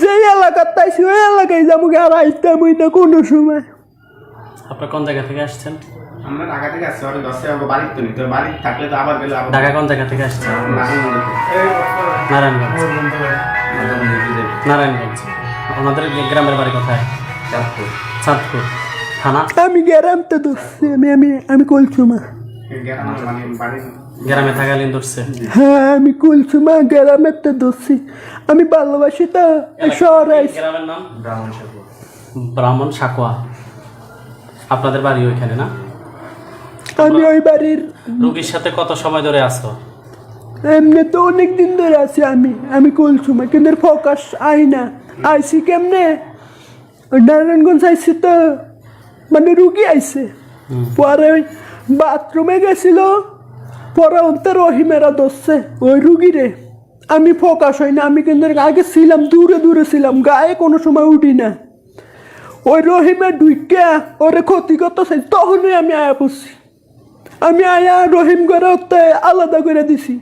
যে এলাকার তাইছি ওই এলাকায় যাব আর আইতাম ওই না কোনো সময়। আপনার কোন জায়গা থেকে আসছেন? আমরা ঢাকা থেকে আসছি দশে আমার বাড়ির তো নেই। তো বাড়ি থাকলে তো আবার গেলে আবার ঢাকা কোন জায়গা থেকে আসছেন? নারায়ণগঞ্জ। নারায়ণগঞ্জ। ওনাদের গ্রামের বাড়ি কোথায়? চাঁদপুর। থানা? আমি গেরাম তো ধরছি আমি আমি আমি কুলসুমা। মানে বাড়ির গ্রামে থাকালীন ধরছে। হ্যাঁ আমি কুলসুমা গেরামের তো ধরছি। আমি ভালোবাসি তো। শহরে আইছি। গ্রামের নাম? ব্রাহ্মণ সাকুয়া। আপনাদের বাড়ি ওইখানে না? আমি ওই বাড়ির রুগীর সাথে কত সময় ধরে আছো? এমনি তো অনেক দিন ধরে আছি আমি। আমি কুলসুমা কিন্তু ফোকাস আই না। আইসি কেমনে? নারায়ণগঞ্জ আইসি তো মানে রুগী আইছে পরে ওই বাথরুমে গেছিল। পরে অন্তে রহিমেরা ধরছে ওই রুগীরে আমি ফোকাস হই না, আমি কিন্তু আগে ছিলাম, দূরে দূরে ছিলাম, গায়ে কোনো সময় উঠি না। ওই রহিমে ডুইকা ওরে ক্ষতি করতেছে তখনই আমি আয়া পড়ছি। আমি আয়া রহিম করে ওতে আলাদা করে দিছি।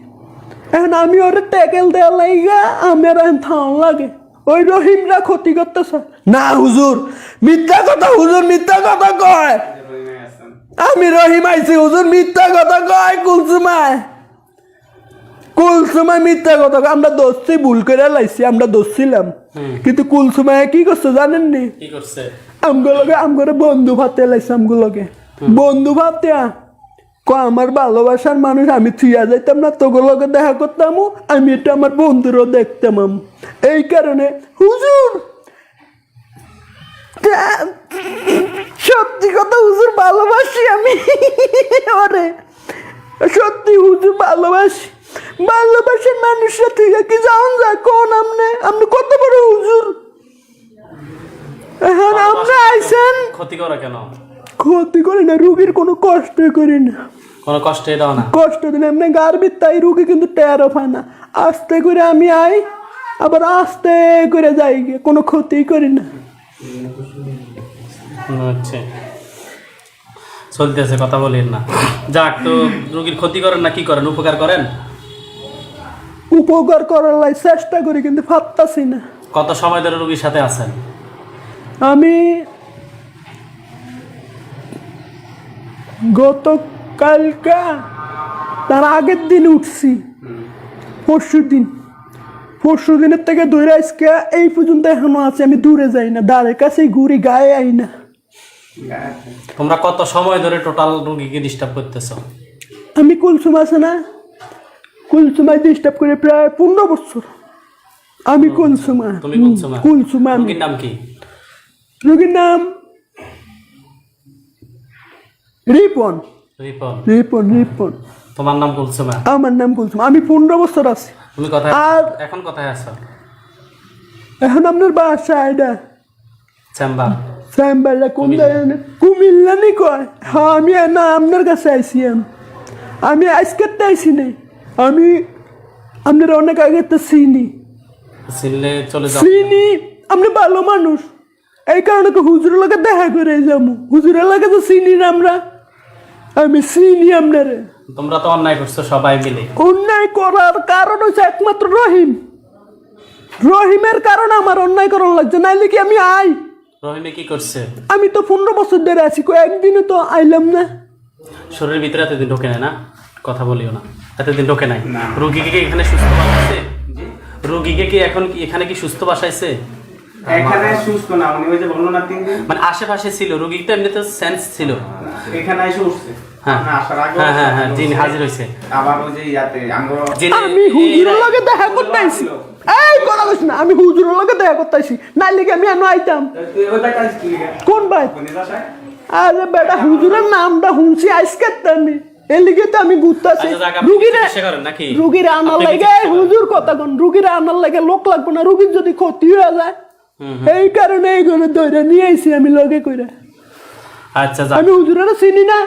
এখন আমি ওরে ট্যাকেল দেওয়া লাইগা আমার এখন থাম লাগে। ওই রহিমরা ক্ষতি করতেছে না হুজুর, মিথ্যা কথা হুজুর, মিথ্যা কথা কয়। আমি রহিম আইছি হুজুর মিথ্যা কথা কয় কুলসুমায়? কুলসুমায় মিথ্যা কথা। আমরা দোষী ভুল করে লাইছি আমরা দোষছিলাম কিন্তু কুলসুমায় কি করছে জানেন নি আমগুলোকে আমগুলো বন্ধু ভাতে লাইছে আমগুলোকে। বন্ধু ভাতে? ক আমার ভালোবাসার মানুষ আমি থুয়া যাইতাম না তোগুলোকে দেখা করতাম আমি এটা আমার বন্ধুরও দেখতাম। এই কারণে হুজুর সত্যি কথা হুজুর ভালোবাসি আমি। ওরে সত্যি হুজুর ভালোবাসি। ভালোবাসার মানুষরা থেকে কি যাওন যায়? কোন আমনে? আপনি কত বড় হুজুর? এখন আইসেন ক্ষতি করা কেন? ক্ষতি করি না রুগীর কোনো কষ্ট করি না। কোনো কষ্টে দাও না। কষ্ট দিন এমনি গার্বির তাই রুগী কিন্তু টেরও পায় না। আস্তে করে আমি আই আবার আস্তে করে যাই গিয়ে কোনো ক্ষতি করি না। হচ্ছে চলতেছে কথা বলেন না। যাক তো রুগীর ক্ষতি করেন না কি করেন উপকার করেন? উপকার করার লাই চেষ্টা করি কিন্তু পারতাছি না। কত সময় ধরে রুগীর সাথে আছেন? আমি গতকালকা তার আগের দিন উঠছি পরশু দিন পরশু দিনের থেকে দূরে আজকে এই পর্যন্ত এখনও আছে আমি দূরে যাই না দাঁড়ের কাছেই ঘুরি গায়ে আই না। তোমরা কত সময় ধরে টোটাল রুগীকে ডিস্টার্ব করতেছো? আমি কুলসুম আছে না? কুলসুমায় ডিস্টার্ব করে প্রায় পনেরো বছর। আমি কুলসুমা। তুমি কুলসুমা? কুলসুমা রুগীর নাম কি? রোগীর নাম? রিপন। রিপন। রিপন রিপন। তোমার নাম কুলসুমা। আমার নাম কুলসুম। আমি পনেরো বছর আছি। তুমি কোথায়? আর- এখন কোথায় আছো? এখন আপনার বাসা চেম্বার। সাম্বারটা কোন কুমিল্লা। নি কয়? হ্যাঁ আমি না আপনার কাছে আইসি আমি আমি আজকেরটা আইসি নাই আমি আপনার অনেক আগে তো চিনি। চিনি আপনি ভালো মানুষ। এই কারণে তো হুজুরের লগে দেখা করে যাব। হুজুরের লগে তো চিনি না আমরা। আমি চিনি আপনারে তোমরা তো অন্যায় করছ সবাই মিলে। অন্যায় করার কারণ হচ্ছে একমাত্র রহিম। রহিমের কারণে আমার অন্যায় করার লাগছে নাইলে কি আমি আই? রহিমে কি করছে? আমি তো পনেরো বছর ধরে আছি কয়েকদিনও তো আইলাম না। শরীরের ভিতরে এতদিন ঢোকে নাই না? কথা বলিও না। এতদিন ঢোকে নাই। রুগীকে কি এখানে সুস্থ বাসাইছে রুগীকে কি এখন কি এখানে কি সুস্থ বাসাইছে? এখানে সুস্থ না উনি ওই যে বলল না তিন দিন? মানে আশেপাশে ছিল রুগী তো এমনিতে সেন্স ছিল। এখানে এসে উঠছে। হ্যাঁ। না আসার আগে হ্যাঁ হ্যাঁ যিনি হাজির হয়েছে। আবার ওই যে ইয়াতে আমরা যিনি- আমি হুজুরের লগে দেখা করতে আইছি এই কথা কইস না আমি হুজুরের লগে দেখা করতে আইছি নাইলে আমি আনো আইতাম। কোন ভাই? আরে বেটা হুজুরের নামটা শুনছি আজকে আমি। এলিগে তো আমি আচ্ছা, রুগীরে আনার লাগে হুজুর কথা কোন রুগীরে আনার লাগে লোক লাগবে না রুগীর যদি ক্ষতি হয়ে যায়। এই কারণে এইগুলো নিয়ে আইছি আমি লগে কইরা। আচ্ছা আমি হুজুরের চিনি না।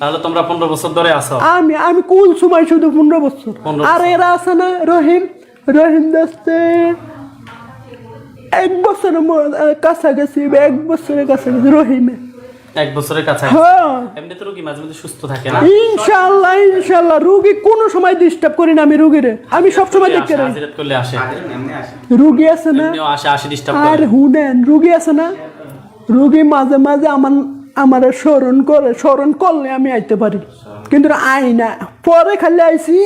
তাহলে তোমরা পনেরো বছর ধরে আছো। আমি আমি কোন সময় শুধু পনেরো বছর। আর এরা আছে না রহিম রহিম দাস্তে। এক বছরের কাছাকাছি এক বছরের কাছাকাছি রহিমে। এক বছরের কাছে হ্যাঁ। এমনি তো রোগী মাঝে মধ্যে সুস্থ থাকে না। ইনশাল্লাহ ইনশাল্লাহ রুগী কোনো সময় ডিস্টার্ব করি না আমি রুগীরে। আমি সবসময় দেখতে রাখি। হাজিরাত করলে আসে। আগে এমনি আসে। রুগী আছে না? এমনিও আসে আসে ডিস্টার্ব আর করে হুনেন রুগী আছে না? রুগী মাঝে মাঝে আমার আমার স্মরণ করে স্মরণ করলে আমি আইতে পারি। কিন্তু আই না পরে খালি আইছি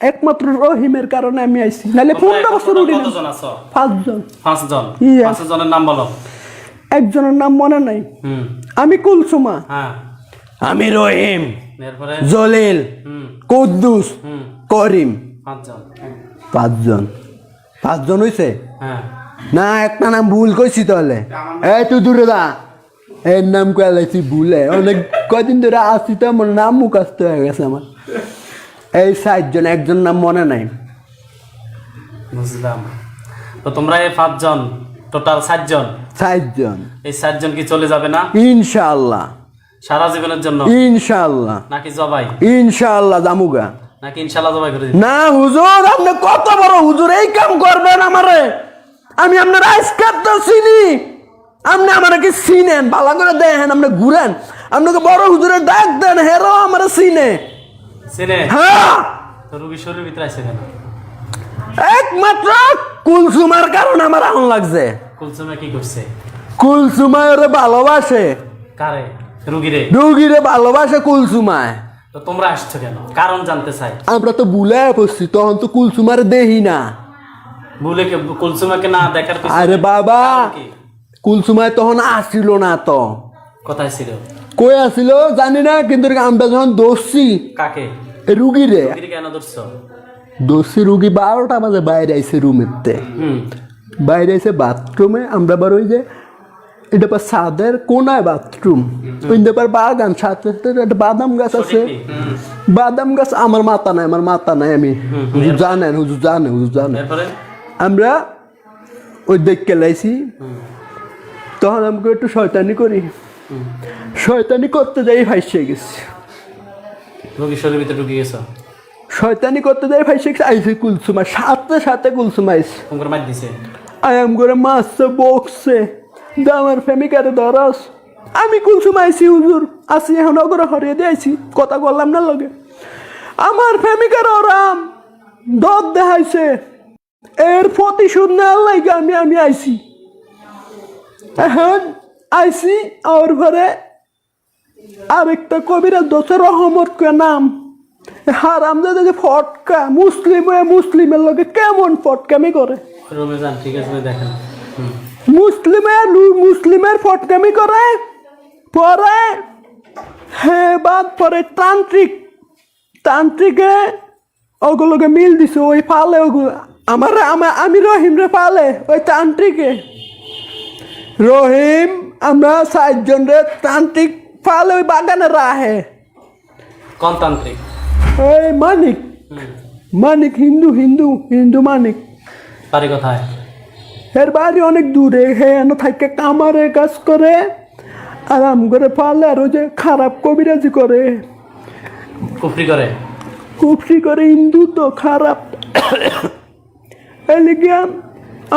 একমাত্র রহিমের কারণে আমি আইছি। নাহলে পনেরো বছর উঠি না পাঁচজন। পাঁচজন। Yes. পাঁচ জনের নাম বলো। একজনের নাম মনে নাই। আমি কুলসুমা। হ্যাঁ। আমি রহিম। এরপরে? জলিল। কুদ্দুস। করিম। পাঁচজন। পাঁচজন। হইছে? হ্যাঁ। না একটা নাম ভুল কইছি তাহলে। এই তুই দূরে দা। এর নাম কয়েছি ভুলে। অনেক কদিন ধরে আসছি তো আমার নাম মুখাস্ত হয়ে গেছে আমার। এই সাতজন একজন নাম মনে নাই। বুঝলাম। তো তোমরা এই পাঁচজন টোটাল সাতজন। সাতজন। এই সাতজন কি চলে যাবে না? ইনশাল্লাহ সারা জীবনের জন্য? ইনশাল্লাহ নাকি জবাই? ইনশাল্লাহ জামুগা নাকি ইনশাল্লাহ জবাই করে না হুজুর আপনি কত বড় হুজুর এই কাম করবেন আমারে। আমি আপনার আইসকার তো চিনি। আপনি আমার কি চিনেন? ভালো করে দেখেন আপনি ঘুরেন। আপনাকে বড় হুজুরের ডাক দেন হেরো আমার চিনে। চিনে? হ্যাঁ। তো রুগী শরীরের ভিতরে আছে কেন? একমাত্র কুলসুমার কারণে আমার আহন লাগছে। কুলসুমে কি করছে? কুলসুমায় ওরে ভালোবাসে। কারে? রুগীরে? রুগীরে ভালোবাসে কুলসুমায়। তো তোমরা আসছো কেন? কারণ জানতে চাই। আমরা তো ভুলে পড়ছি তখন তো কুলসুমার দেহি না। ভুলে কে কুলসুমাকে না দেখার আরে বাবা কুলসুমায় তখন আসছিল না তো। কোথায় ছিল? কই আসিল জানি না কিন্তু আমরা যখন দোষছি কাকে? রুগীরে। রুগীর কেন ধরছো? দোষী রুগী বারোটা বাজে বাইরে আইসে রুমেতে হুম। বাইরে আইসে বাথরুমে আমরা বার ওই যে এটা পর ছাদের কোনায় বাথরুম। ওই পর বাগান সাথে একটা বাদাম গাছ আছে। বাদাম গাছ আমার মাথা নাই আমার মাথা নাই আমি। হুজুর জানেন হুজুর জানে হুজুর জানে আমরা ওই দেখকে লাইছি। তখন আমাকে একটু শয়তানি করি। শয়তানি করতে যাই ফাইসে গেছি। রুগী শরীরের ভিতরে ঢুকে গেছো? শয়তানি করতে যাই ফাইসে গেছি আইসে কুলসুমা সাথে সাথে কুলসুমা আইসে দিছে। আয়াম করে মারছে বকছে। দামার ফ্যামিকারে ধরস। আমি কুলসুম আইসি হুজুর। আসি এখন অগরে হরিয়ে দিয়েছি কথা বললাম না লগে। আমার ফ্যামিকার ওরাম দর দেখাইছে। এর প্রতিশোধ নেওয়ার লাগে আমি আমি আইছি। এখন আইসি আর ঘরে আরেকটা কবিরা দোষে রহমত কে নাম। হারাম যে ফটকা মুসলিম হয়ে মুসলিমের লগে কেমন ফটকামি করে? রুমে যান ঠিক আছে দেখেন। মুসলিমের মুসলিমের ফটকামি করে পরে হ্যাঁ বাদ পরে তান্ত্রিক তান্ত্রিকে ওগুলোকে মিল দিছে ওই পালে ওগুলো আমার আমা- আমি রহিম রে পালে ওই তান্ত্রিকে। রহিম আমরা চারজন রে তান্ত্রিক পালে ওই বাগানে রাহে। কনতান্ত্রিক ওই মানিক। মানিক হিন্দু হিন্দু হিন্দু মানিক। বাড়ি কোথায়? এর বাড়ি অনেক দূরে হেন থাকে কামারে কাজ করে আরাম করে পালে আর ওই যে খারাপ কবিরাজি করে। কুফরি করে? কুফরি করে হিন্দু তো খারাপ। এলিগে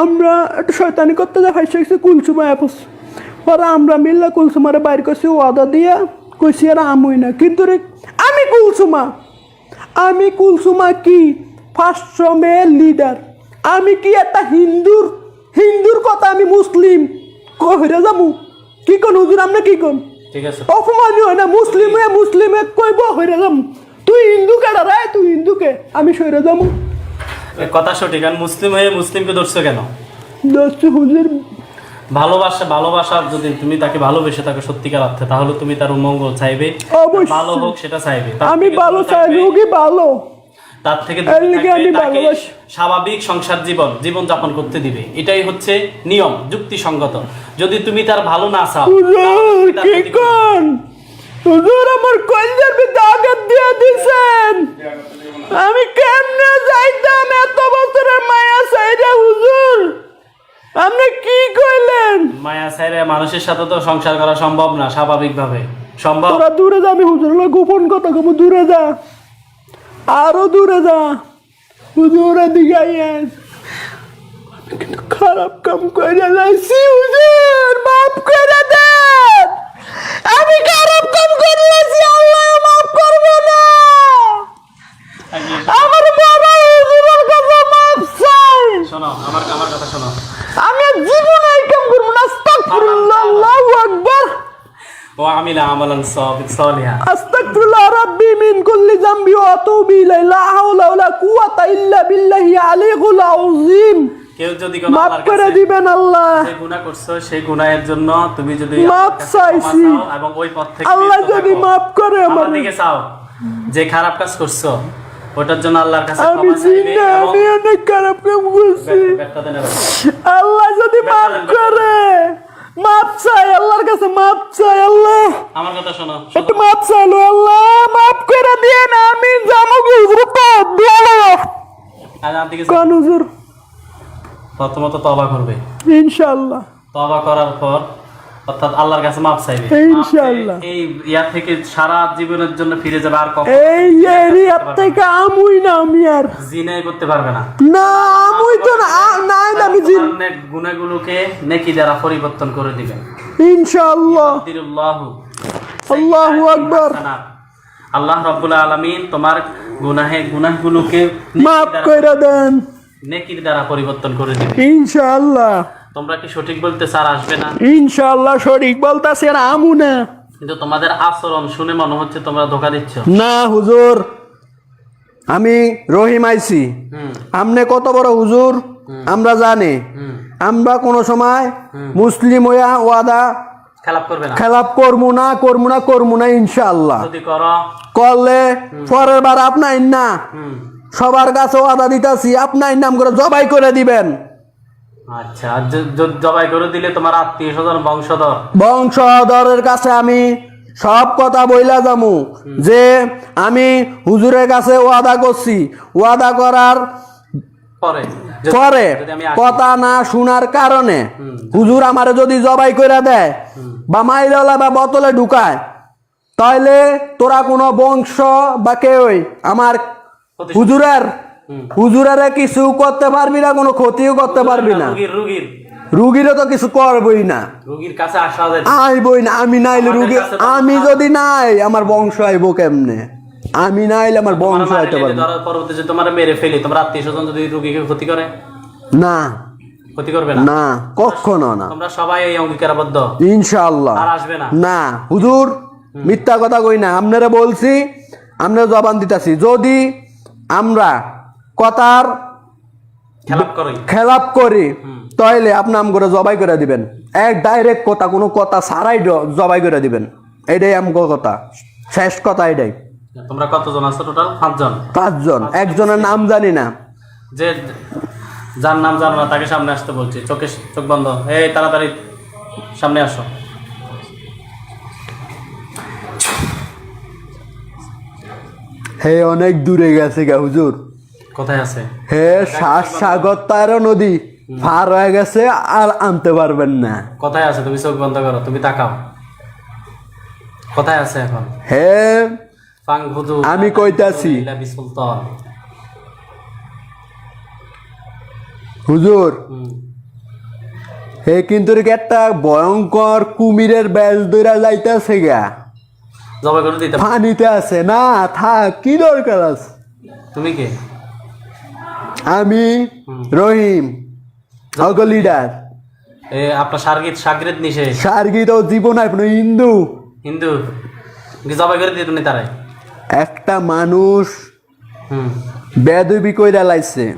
আমরা একটু শয়তানি করতে যা ফাইসে গেছি কুলসুমা অ্যাপস। পরে আমরা মিললে কুলসুমারে বাইর করছি ওয়াদা দিয়া কইছি আর আমুই না। কিন্তু রে আমি কুলসুমা। আমি কুলসুমা কি? ফার্স্ট মেয়ের লিডার আমি কি একটা হিন্দুর? হিন্দুর কথা আমি মুসলিম। কহিরে যামু কি কোন হুজুর আমরা কি কোন? ঠিক আছে। অপমানি হয় না মুসলিমে মুসলিমে কইব হইরে যাম তুই হিন্দু কেডা রে? তুই হিন্দুকে আমি সইরে যামু কথা সঠিক আর মুসলিম হয়ে মুসলিমকে ধরছো কেন? দশ হুজুর ভালোবাসা ভালোবাসা যদি তুমি তাকে ভালোবেসে তাকে সত্যিকার অর্থে তাহলে তুমি তার মঙ্গল চাইবে। ভালো হোক সেটা চাইবে। আমি ভালো দূরে চাই থাকবে, রোগী ভালো। তার থেকে। স্বাভাবিক সংসার জীবন জীবন যাপন করতে দিবে। এটাই হচ্ছে নিয়ম যুক্তিসঙ্গত। যদি তুমি তার ভালো না চাও হুজুর কি কোন? হুজুর আমার কলজার ভিতরে আঘাত দিয়ে দিছেন। আমি কেমনে যাইতাম? এত বছরের মায়া সাইডে হুজুর। আপনি কি কইলেন? মায়া সাইরে মানুষের সাথে তো সংসার করা সম্ভব না স্বাভাবিকভাবে। সম্ভব? তোরা দূরে যা আমি হুজুর গোপন কথা কব দূরে যা। আরও দূরে যা। হুজুরের দিকে আইয়েন কিন্তু খারাপ কাম করে লাইছি হুজুর মাফ করে দেন। আমি সব কাম করে লাইছি আল্লাহ মাফ করব না। আমার বড় শোনো আমার আমার কথা শোনো। আমি জীবনে এই কাম করব না আস্তাগফিরুল্লাহ আল্লাহু আকবার আমিলা আমালান সালিহা। আস্তাগফিরুল্লাহ রাব্বি মিন কুল্লি যামবি ওয়া আতুবু ইলাইহি লা হাওলা ওয়ালা কুওয়াতা ইল্লা বিল্লাহি আলিয়ুল আযীম। কেউ যদি কোনো মাফ করে দিবেন আল্লাহ। যে গুনাহ করছ সেই গুনাহের জন্য তুমি যদি মাফ চাইছি। এবং ওই পথ থেকে আল্লাহ যদি মাফ করে আমার আমার দিকে চাও। যে খারাপ কাজ করছ ওটার জন্য আল্লাহর কাছে আমি অনেক খারাপ কাম করছি। আল্লাহ যদি মাফ করে চাই আল্লাহর কাছে চাই আল্লাহ। আমার কথা শোনো একটু চাইলো আল্লাহ করে দিয়ে না আমি জানো কি রূপত দিয়ে আর আমার কোন হুজুর। প্রথমত তবা করবে। ইনশাআল্লাহ। তবা করার পর অর্থাৎ আল্লাহর কাছে মাপ চাইবে। ইনশাআল্লাহ। এই ইয়া থেকে সারা জীবনের জন্য ফিরে যাবে আর কখনো এই এরিয়ার থেকে আমুই না আমি আর। জিনে করতে পারবে না। না আমুই তো না না আমি জিন গুণাগুলোকে নেকি দ্বারা পরিবর্তন করে দিবেন। ইনশাআল্লাহ। আল্লাহু আকবার। আল্লাহ রাব্বুল আলামিন তোমার গুনাহে গুনাহগুলোকে মাফ করে দেন। নেকির দ্বারা পরিবর্তন করে দিবে ইনশাআল্লাহ। তোমরা কি সঠিক বলতে স্যার আসবে না? ইনশাআল্লাহ সঠিক বলতাছে আর আমু না। কিন্তু তোমাদের আচরণ শুনে মনে হচ্ছে তোমরা ধোকা দিচ্ছ। না হুজুর। আমি রহিম আইছি। আমনে কত বড় হুজুর? আমরা জানি। আমরা কোনো সময় মুসলিম হইয়া ওয়াদা খেলাপ করবে না। খেলাপ করব না করব না করব না ইনশাআল্লাহ। করলে পরের বার আপনার না। সবার কাছে ওয়াদা দিতাছি আপনার নাম করে জবাই করে দিবেন। আচ্ছা আর য- য- জবাই করে দিলে তোমার আত্মীয় স্বজন বংশধর? বংশধরের কাছে আমি সব কথা বইলা যামু। যে আমি হুজুরের কাছে ওয়াদা করছি। ওয়াদা করার পরে। কথা না শোনার কারণে হুজুর আমারে যদি জবাই করে দেয় বা মাইরলা বা বোতলে ঢুকায় তাহলে তোরা কোনো বংশ বা কেউই আমার হুজুরের হুজুরের কিছু করতে পারবি না কোনো ক্ষতিও করতে পারবি না। রুগীর রুগীর। তো কিছু করবই না। রুগীর কাছে আসা যায় আইবই না আমি নাইলে রুগী আমি যদি নাই আমার বংশ আইব কেমনে? আমি নাইলে আমার বংশ আইতে পারব যে তোমার মেরে ফেলি তোমার আত্মীয় স্বজন যদি রুগীকে ক্ষতি করে? না। ক্ষতি করবে না? না কখনো না। তোমরা সবাই এই অঙ্গীকারবদ্ধ? ইনশাআল্লাহ। আর আসবে না? না হুজুর মিথ্যা কথা কই না। আপনারা বলছি আপনারা জবান দিতাছি। যদি আমরা কথার খেলাপ করি। তাইলে আপনি আম করে জবাই করে দিবেন। এক ডাইরেক্ট কথা কোনো কথা জ- জবাই করে দিবেন। এটাই আমগো কথা। শেষ কথা এটাই। তোমরা কতজন আছো টোটাল পাঁচজন? পাঁচজন। একজনের নাম জানি না। যে যার নাম জানো না তাকে সামনে আসতে বলছি। চোখে চোখ বন্ধ। এই তাড়াতাড়ি সামনে আসো। হে অনেক দূরে গেছে গা হুজুর। কোথায় আছে? হে শ্বাস সাগর তারও নদী পার হয়ে গেছে আর আনতে পারবেন না। কোথায় আছে? তুমি চোখ বন্ধ করো তুমি তাকাও। কোথায় আছে এখন? হে আমি কইতাছি। হুজুর হে কিন্তু একটা ভয়ঙ্কর কুমিরের বেল দইরা যাইতেছে গা? পানিতে আছে। না থাক কি দরকার আছে? তুমি কে? আমি রহিম অগ লিডার এ আপনার সার্গিত সাগরিত নিষে সার্গিত জীবন আপনার হিন্দু? হিন্দু। জবাই করে দিয়ে তুমি তারাই একটা মানুষ বেদবি কইরা লাইছে।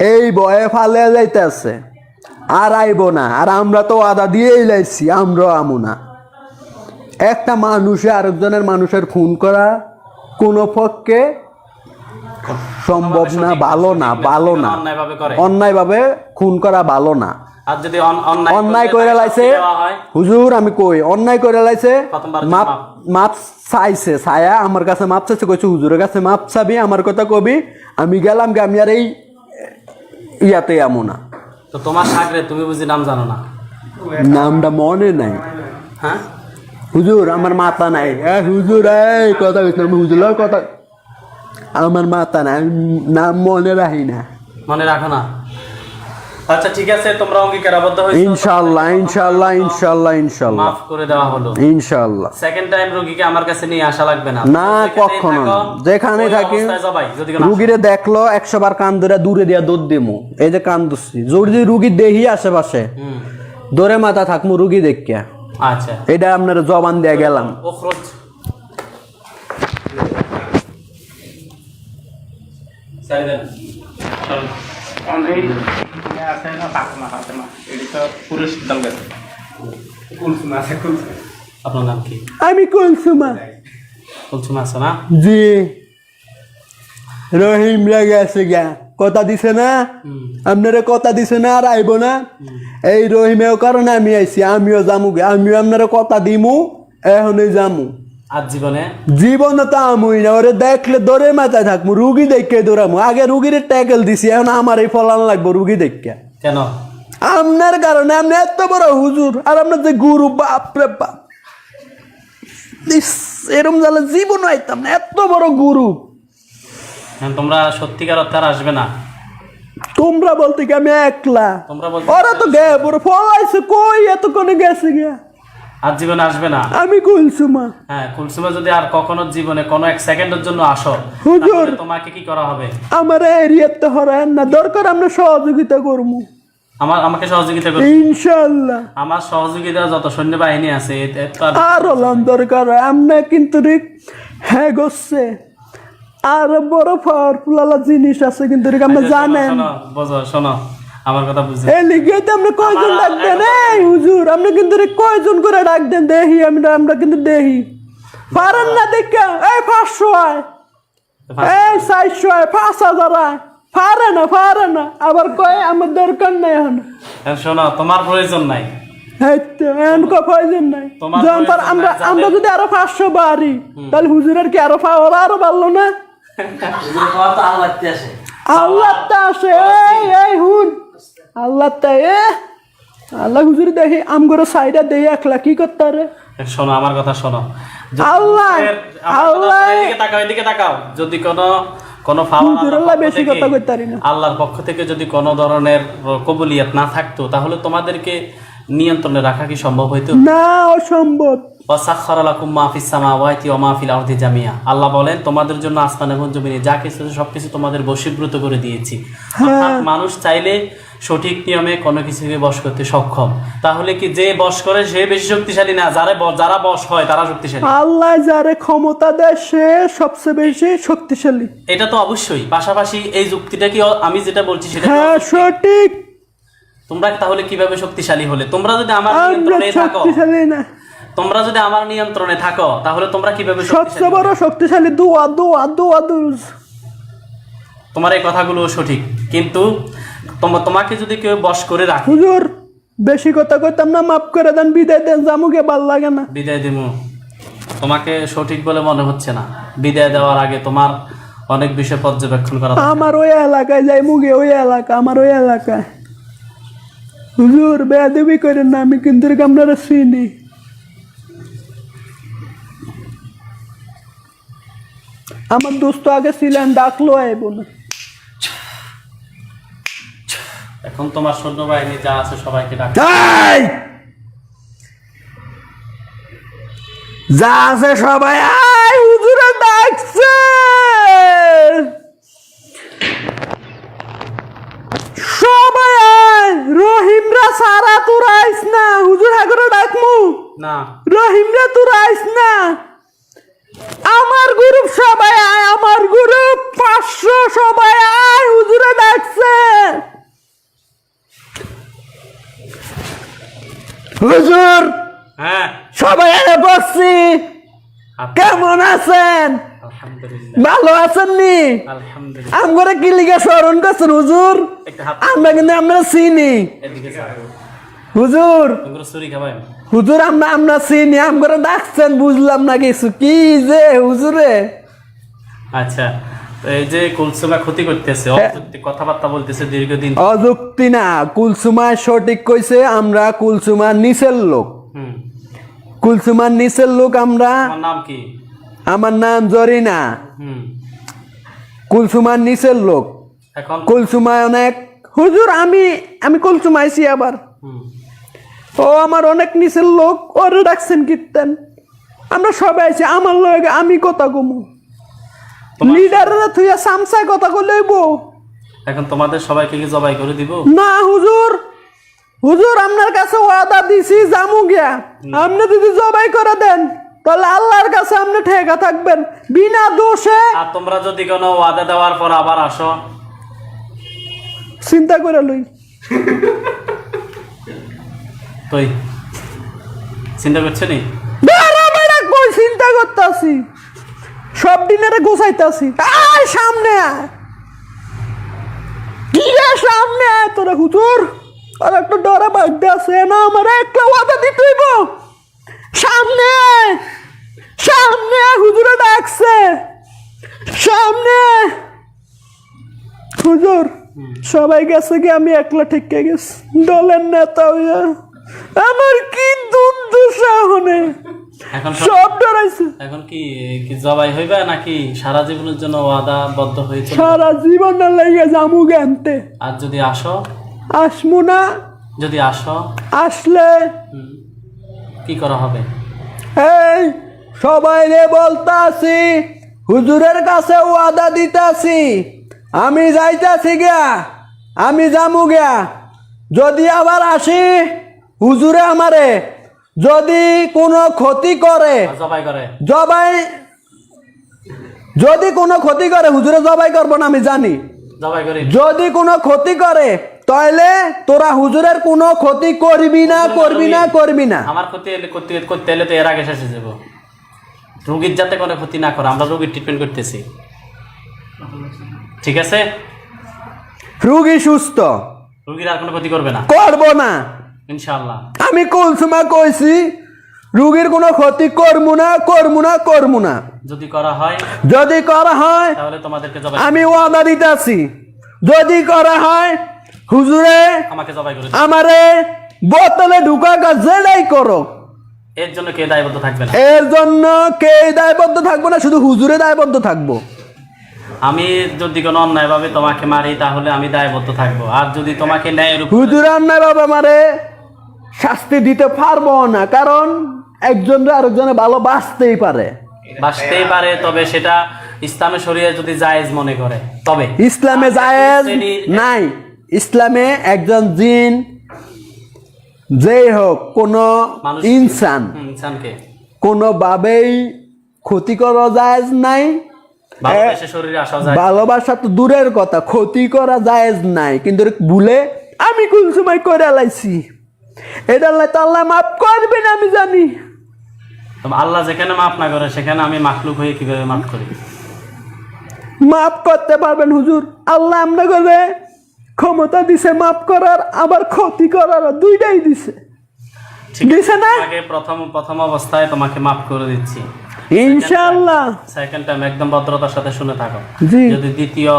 এই বয়ে ফালে যাইতেছে। আর আইব না। আর আমরা তো আদা দিয়েই লাইছি আমরা আমু না। একটা মানুষে আরেকজনের মানুষের খুন করা কোনো পক্ষে সম্ভব না ভালো না ভালো না। করে। অন্যায়ভাবে খুন করা ভালো না। অন্যায় অন্যায় করে লাইছে হুজুর আমি কই অন্যায় করে লাইছে মাপ মাপ। চাইছে ছায়া আমার কাছে মাপ চাইছে কইছে হুজুরের কাছে মাপ চাবি আমার কথা কবি আমি গেলাম গে আমি আর এই ইয়াতে আমো না। তো তোমার সাগরে তুমি বুঝি নাম জানো না? নামটা মনে নাই। হ্যাঁ? হুজুর আমার মাথা নাই। এ হুজুর এই কথা হুজুর কথা আমার মাথা নাই আমি নাম মনে রাখি না। মনে রাখো না। আচ্ছা ঠিক আছে তোমরা হয়েছো। ইনশাল্লাহ ইনশাল্লাহ ইনশাল্লাহ মাফ করে দেওয়া হলো। ইনশাল্লাহ সেকেন্ড টাইম রোগীকে আমার কাছে নিয়ে আসা লাগবে না। না কখনো যেখানে থাকি রুগীরে দেখল একশো বার কান ধরে দূরে দিয়া দুধ দিমু। এই যে কান দুসছি যদি রুগী দেহি আশেপাশে দূরে মাথা থাকমু রুগী দেখিয়া। আচ্ছা। এটা আপনার জবান দিয়া গেলাম ওখরজ সারি দেন চল। অনেক আছে না পাকনা না এটি তো পুরুষ দল গেছে কুলসুম আছে কুলসুম আপনার নাম কি? আমি কুলসুমা। কুলসুম আছে না? জি। রহিম গেছে গা কথা দিছে না? আপনারা কথা দিছে না আর আইব না? এই রহিমেও কারণে আমি আইছি আমিও যামু। আমিও আপনারা কথা দিমু এখনই যামু। জীবনে? জীবনে তো আমুই না ওরে দেখলে দৌড়ে মাথায় থাকব রুগী দেখে দৌড়ামু আগে রুগীর ট্যাকেল দিছি এখন আমার এই ফলান লাগবো রুগী দেখে। কেন? আপনার কারণে আপনি এত বড় হুজুর আর আপনার যে গুরু বাপরে বাপ। ইস, এরম জালে জীবন আইতাম না এত বড় গুরু। তোমরা সত্যিকার অর্থে আসবে না। তোমরা বলতে কি আমি একলা? তোমরা ওরা তো গে ফলাইছে কই এতক্ষণে গেছে গিয়া? আজ জীবনে আসবে না। আমি কুলসুমা। হ্যাঁ কুলসুমে যদি আর কখনো জীবনে কোনো এক সেকেন্ডের জন্য আসো হুজুর। তোমাকে কি করা হবে? আমার এরিয়াতে হরান না। দরকার আমরা সহযোগিতা করব। আমার আমাকে সহযোগিতা করবে ইনশাল্লাহ আমার সহযোগিতা যত সৈন্য বাহিনী আছে তো আর- আর হলাম দরকার আমরা কিন্তু রিক হ্যাঁ গচ্ছে আর বড় পাওয়ারফুল জিনিস আছে কিন্তু রিক আমরা আচ্ছা, জানেন। বোঝো শোনো। আমার কথা বুঝে এই লিগে তো আমরা কয়জন আমার ডাক দেন এই হুজুর আমরা কিন্তু রে কয়জন করে ডাক দেন দেহি আমরা আমরা কিন্তু দেহি। পারেন না দেখা? এই পাঁচশো আয়। এই চারশো আয় পাঁচ হাজার আয়। পারে না পারে না। আবার কয় আমার দরকার নাই এখন। শোনো তোমার প্রয়োজন নাই। আমরা আমরা যদি আরও পাঁচশো বাড়ি তাহলে হুজুরের কি আরও পাওয়ার আরও বাড়লো না? আল্লাহ তা আসে। এই এই হুন। আল্লাহ তা এ? আল্লাহ হুজুর দেখি আমগর সাইডা দেই একলা কি করতে রে? শোনো আমার কথা শোনো। আল্লাহ, আল্লাহ। এদিকে তাকাও এদিকে তাকাও। যদি কোনো কোনো বেশি কথা কইতে পারি না। আল্লাহর পক্ষ থেকে যদি কোনো ধরনের কবুলিয়াত না থাকতো তাহলে তোমাদেরকে নিয়ন্ত্রণে রাখা কি সম্ভব হইতো? না অসম্ভব। ওয়াসাখখারা লাকুম মা ফিস সামাওয়াতি ওয়া মা ফিল আরদি জামিয়া। আল্লাহ বলেন তোমাদের জন্য আসমান এবং জমিনে যা কিছু সবকিছু তোমাদের বশীভূত করে দিয়েছি। অর্থাৎ মানুষ চাইলে সঠিক নিয়মে কোনো কিছুকে বশ করতে সক্ষম। তাহলে কি যে বশ করে সে বেশি শক্তিশালী না? যারা যারা বশ হয় তারা শক্তিশালী। আল্লাহ যারে ক্ষমতা দেয় সে সবচেয়ে বেশি শক্তিশালী। এটা তো অবশ্যই। পাশাপাশি এই যুক্তিটা কি আমি যেটা বলছি সেটা হ্যাঁ সঠিক। তোমরা তাহলে কীভাবে শক্তিশালী হলে? তোমরা যদি আমার নিয়ন্ত্রণে থাকো। না। তোমরা যদি আমার নিয়ন্ত্রণে থাকো তাহলে তোমরা কীভাবে সবচেয়ে বড় শক্তিশালী দোয়া দোয়া দোয়া তোমার এই কথাগুলো সঠিক। কিন্তু তোমাকে যদি কেউ বশ করে রাখে। হুজুর বেশি কথা কইতাম না মাফ করে দেন বিদায় দেন জামুকে ভালো লাগে না। বিদায় দিব তোমাকে সঠিক বলে মনে হচ্ছে না। বিদায় দেওয়ার আগে তোমার অনেক বিষয় পর্যবেক্ষণ করা আমার ওই এলাকায় যাই মুগে ওই এলাকা আমার ওই এলাকায়। হুজুর বেয়াদবি করেন না আমি কিন্তু আপনারা চিনি। আমার দোস্ত আগে ছিলেন ডাকলো আইব না। এখন তোমার সৈন্যবাহিনী যা আছে সবাইকে ডাক। যা আছে সবাই আয় হুজুরে ডাকছে! সবাই আয় রহিমরা সারা তোরা আইস না। হুজুর হাগরে ডাকমু। না। রহিমরা তোরা আইস না। আমার গ্রুপ সবাই আয় আমার গ্রুপ পাঁচশো সবাই আয় হুজুরে ডাকছে। হুজুর হ্যাঁ। সবাই এনে বসছি। কেমন আছেন? ভালো আছেন নি আমগরে কি লিগে স্মরণ করছেন হুজুর? আমরা কিন্তু আমরা চিনি। হুজুর। হুজুর আমরা আমরা চিনি আমগরে ডাকছেন বুঝলাম না কিছু। কি যে হুজুরে। আচ্ছা। এই যে কুলসুমা ক্ষতি করতেছে হ্যাঁ। কথাবার্তা বলতেছে দীর্ঘদিন অযুক্তি না কুলসুমায় সঠিক কইছে আমরা কুলসুমার নিচের লোক। কুলসুমার নিচের লোক আমরা নাম কি? আমার নাম জরিনা। কুলসুমার নিচের লোক। কুলসুমায় অনেক হুজুর আমি আমি কলচুম আইছি আবার। ও আমার অনেক নিচের লোক ওরে ডাকছেন কীর্তেন। আমরা সবাই আছি আমার লগে আমি কথা কমু। তোমার- লিডাররা থুইয়া সামসায় কথা কইলেইব এখন তোমাদের সবাইকে কি জবাই করে দিব? না হুজুর। হুজুর আপনার কাছে ওয়াদা দিছি জামু গিয়া। আপনি যদি জবাই করে দেন তাহলে আল্লাহর কাছে আপনি ঠেকা থাকবেন বিনা দোষে। আর তোমরা যদি কোনো ওয়াদা দেওয়ার পর আবার আসো। চিন্তা করে লই। তুই চিন্তা করছ নি? বেড়া বেড়া কই সব দিনেরে গোছাইতাছি আয় সামনে আয়। কি সামনে আয় তোরা হুজুর? আর একটা ডরা বাড়তে আছে, না আমার একটা ওয়াদা দিতে সামনে আয়। সামনে আয়, হুজুরে ডাকছে। সামনে। হুজুর, সবাই গেছে কি আমি একলা ঠেকে গেছি? দলের নেতা হইয়া। আমার কি দুর্দশা হনে সব- সব ডরাইছে এখন কি কি জবাই হইবে নাকি সারা জীবনের জন্য ওয়াদা বদ্ধ হয়েছে সারা জীবন লাগে জামু জ্ঞানতে আর যদি আসো? আসমু না। যদি আসো? আসলে কি করা হবে? এই সবাই রে বলতাছি হুজুরের কাছে ওয়াদা দিতাছি। আমি যাইতাছি গিয়া আমি জামু গিয়া যদি আবার আসি হুজুরে আমারে যদি কোনো ক্ষতি করে জবাই যদি কোনো ক্ষতি করে হুজুরে জবাই করব না আমি জানি। যদি কোনো ক্ষতি করে তাহলে তোরা হুজুরের কোনো ক্ষতি করবি না করবি না করবি না। আমার ক্ষতি করতে করতে এলে তো এর আগে শেষে যাব। রোগীর যাতে কোনো ক্ষতি না করে আমরা রোগীর ট্রিটমেন্ট করতেছি। ঠিক আছে? রুগী সুস্থ। রুগীর আর কোনো ক্ষতি করবে না। করব না। ইনশাআল্লাহ। আমি কুলসুমা কইছি রুগীর কোনো ক্ষতি করব না করব না করব না। যদি করা হয় যদি করা হয় তাহলে তোমাদেরকে জবাই আমি ওয়াদা দিতেছি। যদি করা হয় হুজুরে আমাকে জবাই করে। আমারে বোতলে ঢুকা যেটাই করো। এর জন্য কে দায়বদ্ধ থাকবে না? এর জন্য কে দায়বদ্ধ থাকব না শুধু হুজুরে দায়বদ্ধ থাকব। আমি যদি কোনো অন্যায়ভাবে তোমাকে মারি তাহলে আমি দায়বদ্ধ থাকব। আর যদি তোমাকে উপর হুজুর অন্যায় বাবা মারে শাস্তি দিতে পারব না কারণ একজন আরেকজনে ভালোবাসতেই পারে। বাঁচতেই পারে তবে সেটা ইসলামে শরীরে যদি জায়েজ মনে করে তবে। ইসলামে জায়েজ নাই ইসলামে একজন জিন যেই হোক কোনো ইনসান। ইনসানকে। কোনোভাবেই ক্ষতি করা জায়েজ নাই। ভালোবেসে তো দূরের কথা ক্ষতি করা জায়েজ নাই। কিন্তু ভুলে আমি কোন সময় করে লাইছি। এটা আল্লাহ তো আল্লাহ মাফ করবেন আমি জানি। আল্লাহ যেখানে মাফ না করে সেখানে আমি মাখলুক হয়ে কীভাবে মাফ করি? মাফ করতে পারবেন হুজুর। আল্লাহ আমরা করে ক্ষমতা দিছে মাফ করার আবার ক্ষতি করার দুইটাই দিছে। দিছে না? তোমাকে প্রথম প্রথম অবস্থায় তোমাকে মাফ করে দিচ্ছি। ইনশাআল্লাহ। সেকেন্ড টাইম একদম ভদ্রতার সাথে শুনে থাকো। যদি দ্বিতীয়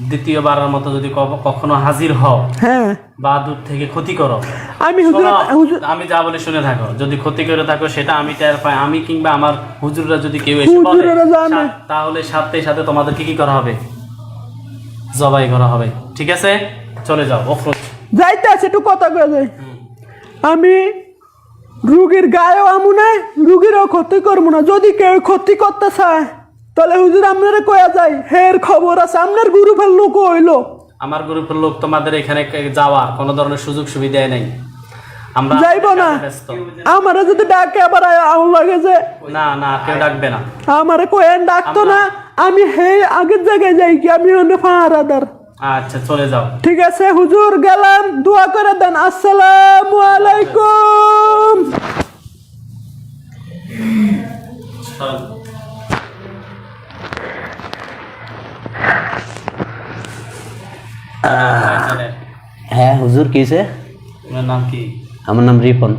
দ্বিতীয়বারের মতো যদি কখনো হাজির হও হ্যাঁ। বা দূর থেকে ক্ষতি করো। আমি আমি যা বলে শুনে থাকো। যদি ক্ষতি করে থাকো সেটা আমি টের পাই। আমি কিংবা আমার হুজুররা যদি কেউ এসে বলে তাহলে সাথে সাথে তোমাদেরকে কি করা হবে? জবাই করা হবে। ঠিক আছে? চলে যাও অফরোজ। যাইতে আছে একটু কথা কয়ে যাই। আমি রুগীর গায়েও আমু না রুগীরও ক্ষতি করব না। যদি কেউ ক্ষতি করতে চায় তাহলে হুজুর আপনারা কয়া যায়? হের খবর আছে আপনার গ্রুপের লোক হইল। আমার গ্রুপের লোক তোমাদের এখানে যাওয়ার কোনো ধরনের সুযোগ সুবিধাই নাই। আমরা যাইবো না। ব্যস্ত। আমারে যদি ডাকে আবার আউন লাগে যে না না কেউ ডাকবে না। আমারে কোয়েন ডাকতো না আমি হে আগের জায়গায় যাই কি আমি অন্য ফাহারাদার। আচ্ছা চলে যাও। ঠিক আছে হুজুর গেলাম দোয়া করে দেন। আসসালামু আলাইকুম। হ্যাঁ হুজুর কিসে আপনার নাম কি? আমার নাম রিপন।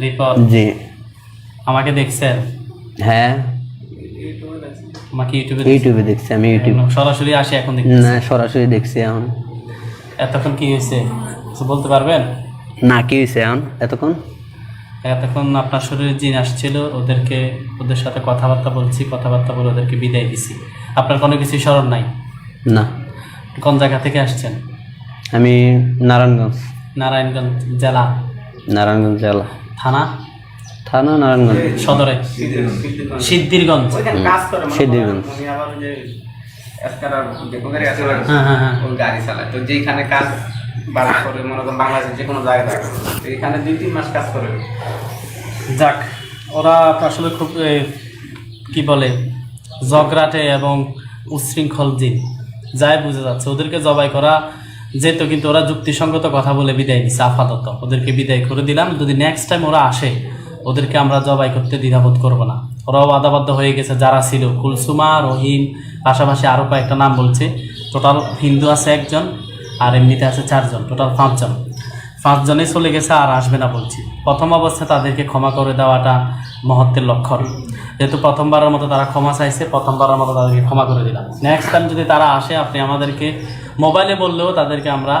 রিপন? জি। আমাকে দেখছেন? হ্যাঁ। আমাকে ইউটিউবে ইউটিউবে দেখছি আমি ইউটিউব সরাসরি আসে এখন দেখ না সরাসরি দেখছি এখন। এতক্ষণ কি হয়েছে কিছু বলতে পারবেন? না কি হয়েছে এখন? এতক্ষণ? এতক্ষণ আপনার শরীরে জিন আসছিল ওদেরকে ওদের সাথে কথাবার্তা বলছি কথাবার্তা বলে ওদেরকে বিদায় দিছি। আপনার কোনো কিছু স্মরণ নাই? না। কোন জায়গা থেকে আসছেন? আমি নারায়ণগঞ্জ। নারায়ণগঞ্জ জেলা। নারায়ণগঞ্জ জেলা। থানা? থানা নারায়ণগঞ্জ। সদরে? সিদ্ধিরগঞ্জ। কাজ করে সিদ্ধিরগঞ্জ। হ্যাঁ হ্যাঁ হ্যাঁ। গাড়ি চালায়। তো যেখানে কাজ বাড়ি করে মনে করেন বাংলাদেশের যে কোনো জায়গায় থাকে এখানে দুই তিন মাস কাজ করে। যাক ওরা আসলে খুব কি বলে জগরাটে এবং উচ্ছৃঙ্খল জিন যাই বুঝে যাচ্ছে। ওদেরকে জবাই করা যেত কিন্তু ওরা যুক্তিসঙ্গত কথা বলে বিদায় দিচ্ছে আপাতত। ওদেরকে বিদায় করে দিলাম। যদি নেক্সট টাইম ওরা আসে, ওদেরকে আমরা জবাই করতে দ্বিধাবোধ করব না। ওরাও বাধাবাধ্য হয়ে গেছে, যারা ছিল। কুলসুমা, রহিম, পাশাপাশি আরও কয়েকটা নাম বলছে। টোটাল হিন্দু আছে একজন, আর এমনিতে আছে চারজন। টোটাল পাঁচজন। পাঁচজনে চলে গেছে আর আসবে না বলছি। প্রথম অবস্থায় তাদেরকে ক্ষমা করে দেওয়াটা মহত্বের লক্ষণ। যেহেতু প্রথমবারের মতো তারা ক্ষমা চাইছে, প্রথমবারের মতো তাদেরকে ক্ষমা করে দিলাম। নেক্সট টাইম যদি তারা আসে, আপনি আমাদেরকে মোবাইলে বললেও তাদেরকে আমরা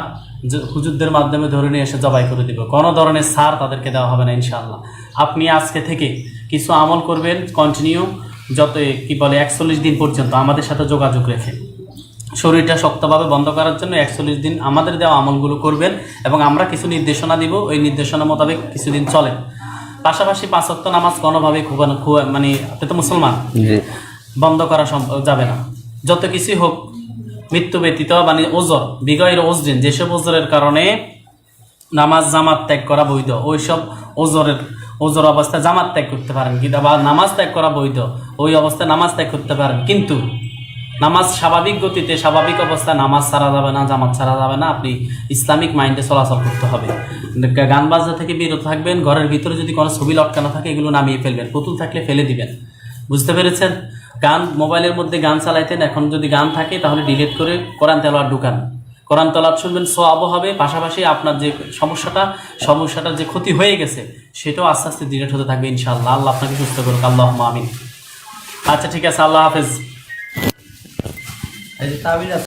হুজুরদের মাধ্যমে ধরে নিয়ে এসে জবাই করে দিব। কোনো ধরনের সার তাদেরকে দেওয়া হবে না, ইনশাআল্লাহ। আপনি আজকে থেকে কিছু আমল করবেন কন্টিনিউ যত, কি বলে, একচল্লিশ দিন পর্যন্ত আমাদের সাথে যোগাযোগ রেখে। শরীরটা শক্তভাবে বন্ধ করার জন্য একচল্লিশ দিন আমাদের দেওয়া আমলগুলো করবেন এবং আমরা কিছু নির্দেশনা দিব ওই নির্দেশনা মোতাবেক কিছুদিন চলেন পাশাপাশি পাঁচ পাঁচক্ত নামাজ কোনোভাবে খুবানো খুয়া মানে আপনি তো মুসলমান। বন্ধ করা সম্ভব যাবে না। যত কিছুই হোক মৃত্যু ব্যতীত মানে ওজর বিগয়ের ওজরিন যেসব ওজরের কারণে নামাজ জামাত ত্যাগ করা বৈধ ওইসব ওজরের ওজর অবস্থায় জামাত ত্যাগ করতে পারেন। কিন্তু আবার নামাজ ত্যাগ করা বৈধ ওই অবস্থায় নামাজ ত্যাগ করতে পারেন। কিন্তু নামাজ স্বাভাবিক গতিতে স্বাভাবিক অবস্থায় নামাজ ছাড়া যাবে না, জামাত ছাড়া যাবে না, আপনি ইসলামিক মাইন্ডে চলাচল করতে হবে। গান বাজনা থেকে বিরত থাকবেন, ঘরের ভিতরে যদি কোনো ছবি লটকানো থাকে, এগুলো নামিয়ে ফেলবেন, পুতুল থাকলে ফেলে দিবেন। বুঝতে পেরেছেন? গান, মোবাইলের মধ্যে গান চালাইতেন, এখন যদি গান থাকে, তাহলে ডিলিট করে কোরআন তেলাওয়াত ঢুকান। কোরআন তেলাওয়াত শুনবেন সোয়াবও হবে, পাশাপাশি আপনার যে সমস্যাটা সমস্যাটার যে ক্ষতি হয়ে গেছে, সেটাও আস্তে আস্তে ডিলেট হতে থাকবে, ইনশাআল্লাহ। আল্লাহ আপনাকে সুস্থ করুক আল্লাহ আমিন। আচ্ছা ঠিক আছে, আল্লাহ হাফেজ। Ele estava